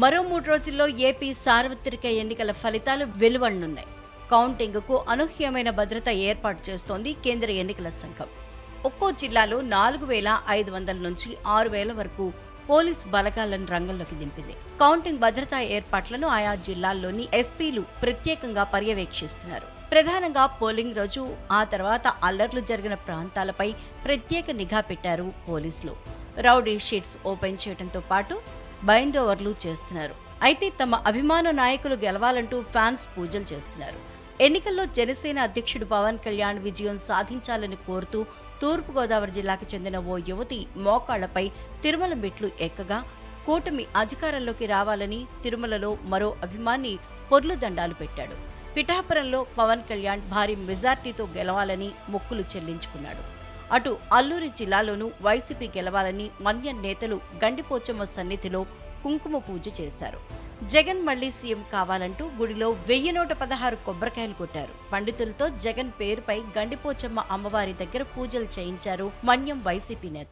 మరో మూడు రోజుల్లో ఏపీ సార్వత్రిక ఎన్నికల ఫలితాలు వెలువడనున్నాయి. కౌంటింగ్కు అనూహ్యమైన భద్రత ఏర్పాటు చేస్తోంది కేంద్ర ఎన్నికల సంఘం. ఒక్కో జిల్లాలో నాలుగు వేల ఐదు వందల నుంచి ఆరు వేల వరకు పోలీస్ బలగాలను రంగంలోకి దింపింది. కౌంటింగ్ భద్రతా ఏర్పాట్లను ఆయా జిల్లాల్లోని ఎస్పీలు ప్రత్యేకంగా పర్యవేక్షిస్తున్నారు. ప్రధానంగా పోలింగ్ రోజు ఆ తర్వాత అల్లర్లు జరిగిన ప్రాంతాలపై ప్రత్యేక నిఘా పెట్టారు పోలీసులు. రౌడీ షీట్స్ ఓపెన్ చేయడంతో పాటు బైండ్ ఓవర్లు చేస్తున్నారు. అయితే తమ అభిమాన నాయకులు గెలవాలంటూ ఫ్యాన్స్ పూజలు చేస్తున్నారు. ఎన్నికల్లో జనసేన అధ్యక్షుడు పవన్ కళ్యాణ్ విజయం సాధించాలని కోరుతూ తూర్పుగోదావరి జిల్లాకు చెందిన ఓ యువతి మోకాళ్ళపై తిరుమల మెట్లు ఎక్కగా కూటమి అధికారంలోకి రావాలని తిరుమలలో మరో అభిమాని పొర్లు దండాలు పెట్టాడు. పిఠాపురంలో పవన్ కళ్యాణ్ భారీ మెజార్టీతో గెలవాలని మొక్కులు చెల్లించుకున్నాడు. అటు అల్లూరి జిల్లాలోనూ వైసీపీ గెలవాలని మన్యం నేతలు గండిపోచమ్మ సన్నిధిలో కుంకుమ పూజ చేశారు. జగన్ మళ్ళీ సీఎం కావాలంటూ గుడిలో వెయ్యి నూట పదహారు కొబ్బరికాయలు కొట్టారు. పండితులతో జగన్ పేరుపై గండిపోచమ్మ అమ్మవారి దగ్గర పూజలు చేయించారు మన్యం వైసీపీ నేత.